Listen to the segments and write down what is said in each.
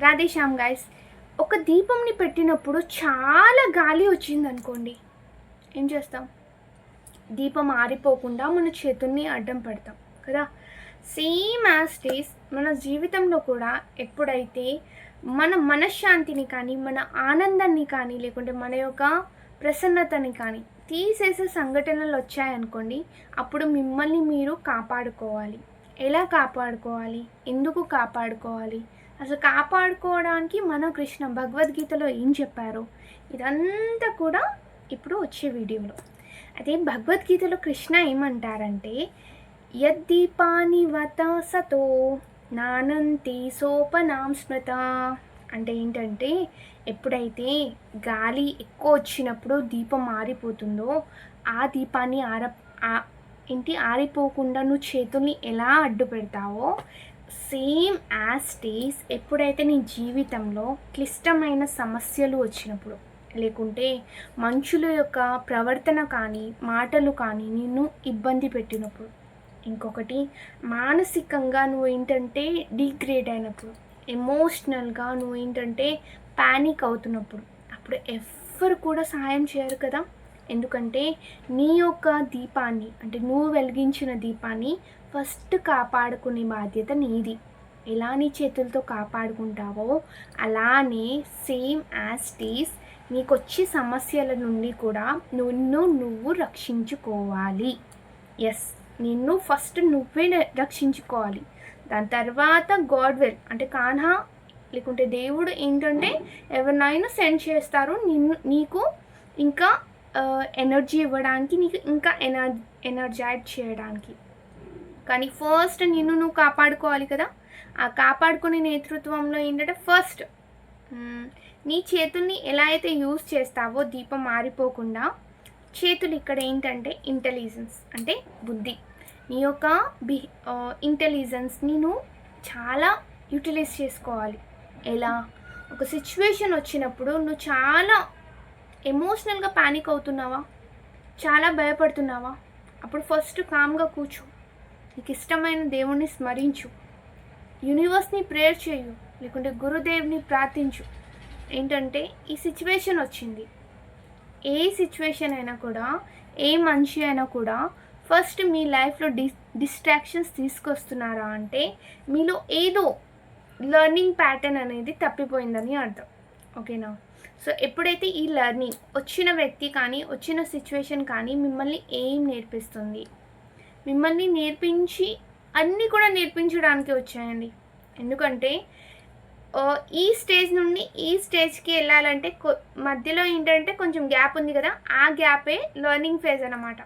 Radhe Shyam guys ఒక దీపంని పెట్టినప్పుడు చాలా గాలి వచ్చింది అనుకోండి. ఏం చేస్తాం? దీపం ఆరిపోకుండా మన చేతుల్ని అడ్డం పెడతాం కదా. సేమ్ యాజ్ డేస్ మన జీవితంలో కూడా ఎప్పుడైతే మన మనశ్శాంతిని కానీ మన ఆనందాన్ని కానీ లేకుంటే మన యొక్క ప్రసన్నతని కానీ తీసేసే సంఘటనలు వచ్చాయనుకోండి అప్పుడు మిమ్మల్ని మీరు కాపాడుకోవాలి. ఎలా కాపాడుకోవాలి? ఎందుకు కాపాడుకోవాలి? అసలు కాపాడుకోవడానికి మన కృష్ణ భగవద్గీతలో ఏం చెప్పారు? ఇదంతా కూడా ఇప్పుడు వచ్చే వీడియోలో. అదే భగవద్గీతలో కృష్ణ ఏమంటారంటే యద్దీపాని వత సతో నానంతి సోపనాం స్మృత. అంటే ఏంటంటే ఎప్పుడైతే గాలి ఎక్కువ వచ్చినప్పుడు దీపం ఆరిపోతుందో ఆ దీపాన్ని ఆర ఆ- ఏంటి ఆరిపోకుండా నువ్వు చేతుల్ని ఎలా అడ్డు పెడతావో సేమ్ యాజ్ టీస్ ఎప్పుడైతే నీ జీవితంలో క్లిష్టమైన సమస్యలు వచ్చినప్పుడు లేకుంటే మనుషుల యొక్క ప్రవర్తన కానీ మాటలు కానీ నిన్ను ఇబ్బంది పెట్టినప్పుడు ఇంకొకటి మానసికంగా నువ్వు ఏంటంటే డిగ్రేడ్ అయినప్పుడు ఎమోషనల్గా నువ్వు ఏంటంటే ప్యానిక్ అవుతున్నప్పుడు అప్పుడు ఎవ్వరు కూడా సహాయం చేయరు కదా? ఎందుకంటే నీ యొక్క దీపాన్ని అంటే నువ్వు వెలిగించిన దీపాన్ని ఫస్ట్ కాపాడుకునే బాధ్యత నీది. ఎలా నీ చేతులతో కాపాడుకుంటావో అలానే సేమ్ యాజ్ టీస్ నీకు వచ్చే సమస్యల నుండి కూడా నిన్ను నువ్వు రక్షించుకోవాలి. ఎస్ నిన్ను ఫస్ట్ నువ్వే రక్షించుకోవాలి. దాని తర్వాత గాడ్ వెల్ అంటే కాన్హా లేకుంటే దేవుడు ఏంటంటే ఎవరినైనా సెండ్ చేస్తారు నిన్ను నీకు ఇంకా ఎనర్జీ ఇవ్వడానికి నీకు ఇంకా ఎనర్ ఎనర్జైజ్ చేయడానికి. కానీ ఫస్ట్ నిన్ను నువ్వు కాపాడుకోవాలి కదా? ఆ కాపాడుకునే నేతృత్వంలో ఏంటంటే ఫస్ట్ నీ చేతుల్ని ఎలా అయితే యూస్ చేస్తావో దీపం మారిపోకుండా చేతులు ఇక్కడ ఏంటంటే ఇంటెలిజెన్స్ అంటే బుద్ధి. నీ యొక్క బి ఇంటెలిజెన్స్ని నువ్వు చాలా యూటిలైజ్ చేసుకోవాలి. ఎలా? ఒక సిచ్యువేషన్ వచ్చినప్పుడు నువ్వు చాలా ఎమోషనల్గా ప్యానిక్ అవుతున్నావా? చాలా భయపడుతున్నావా? అప్పుడు ఫస్ట్ కామ్గా కూర్చో. నీకు ఇష్టమైన దేవుణ్ణి స్మరించు. యూనివర్స్ని ప్రేయర్ చేయు లేకుంటే గురుదేవ్ని ప్రార్థించు. ఏంటంటే ఈ సిచ్యువేషన్ వచ్చింది. ఏ సిచ్యువేషన్ అయినా కూడా ఏ మనిషి అయినా కూడా ఫస్ట్ మీ లైఫ్లో డిస్ డిస్ట్రాక్షన్స్ తీసుకొస్తున్నారా అంటే మీలో ఏదో లెర్నింగ్ ప్యాటర్న్ అనేది తప్పిపోయిందని అర్థం. ఓకేనా? సో ఎప్పుడైతే ఈ లెర్నింగ్ వచ్చిన వ్యక్తి కానీ వచ్చిన సిచ్యువేషన్ కానీ మిమ్మల్ని ఏం నేర్పిస్తుంది? మిమ్మల్ని నేర్పించి అన్నీ కూడా నేర్పించడానికి వచ్చాయండి. ఎందుకంటే ఈ స్టేజ్ నుండి ఈ స్టేజ్కి వెళ్ళాలంటే మధ్యలో ఏంటంటే కొంచెం గ్యాప్ ఉంది కదా ఆ గ్యాపే లెర్నింగ్ ఫేజ్ అన్నమాట.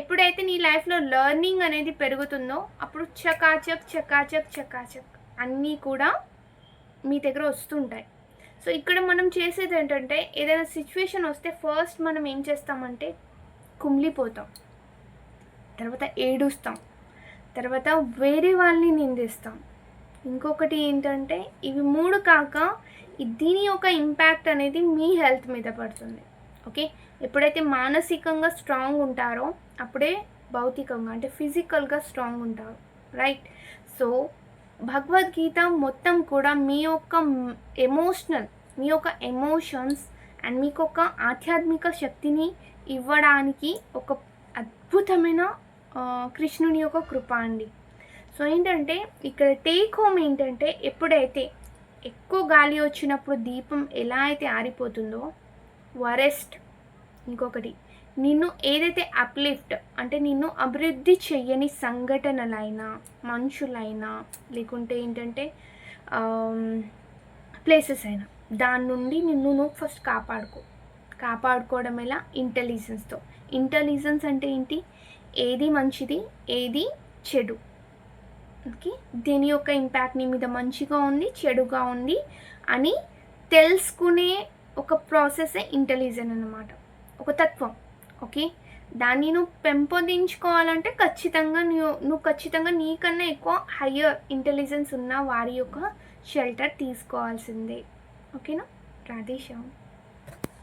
ఎప్పుడైతే నీ లైఫ్లో లెర్నింగ్ అనేది పెరుగుతుందో అప్పుడు చకాచక్ చకాచక్ చకాచక్ అన్నీ కూడా మీ దగ్గర వస్తుంటాయి. సో ఇక్కడ మనం చేసేది ఏంటంటే ఏదైనా సిచ్యువేషన్ వస్తే ఫస్ట్ మనం ఏం చేస్తామంటే కుమిలిపోతాం. తర్వాత ఏడుస్తాం. తర్వాత వేరే వాళ్ళని నిందిస్తాం. ఇంకొకటి ఏంటంటే ఇవి మూడు కాక దీని యొక్క ఇంపాక్ట్ అనేది మీ హెల్త్ మీద పడుతుంది. ఓకే ఎప్పుడైతే మానసికంగా స్ట్రాంగ్ ఉంటారో అప్పుడే భౌతికంగా అంటే ఫిజికల్గా స్ట్రాంగ్ ఉంటారు. రైట్ సో భగవద్గీత మొత్తం కూడా మీ యొక్క ఎమోషనల్ మీ యొక్క ఎమోషన్స్ అండ్ మీకు ఒక ఆధ్యాత్మిక శక్తిని ఇవ్వడానికి ఒక అద్భుతమైన కృష్ణుని యొక్క కృప అండి. సో ఏంటంటే ఇక్కడ టేక్ హోమ్ ఏంటంటే ఎప్పుడైతే ఎక్కువ గాలి వచ్చినప్పుడు దీపం ఎలా అయితే ఆరిపోతుందో వరెస్ట్ ఇంకొకటి నిన్ను ఏదైతే అప్లిఫ్ట్ అంటే నిన్ను అభివృద్ధి చెయ్యని సంఘటనలైనా మనుషులైనా లేకుంటే ఏంటంటే ప్లేసెస్ అయినా దాని నుండి నిన్ను నువ్వు ఫస్ట్ కాపాడుకో. కాపాడుకోవడం ఎలా? ఇంటెలిజెన్స్తో ఇంటెలిజెన్స్ అంటే ఏంటి? ఏది మంచిది ఏది చెడు. ఓకే? దీని యొక్క ఇంపాక్ట్ నీ మీద మంచిగా ఉంది చెడుగా ఉంది అని తెలుసుకునే ఒక ప్రాసెస్ ఇంటెలిజెన్స్ అన్నమాట. ఒక తత్వం. ఓకే? దాన్ని నువ్వు పెంపొందించుకోవాలంటే ఖచ్చితంగా నువ్వు నువ్వు ఖచ్చితంగా నీకన్నా ఎక్కువ హయ్యర్ ఇంటెలిజెన్స్ ఉన్న వారి యొక్క షెల్టర్ తీసుకోవాల్సిందే. ఓకేనా? రాధేశ్యామ్.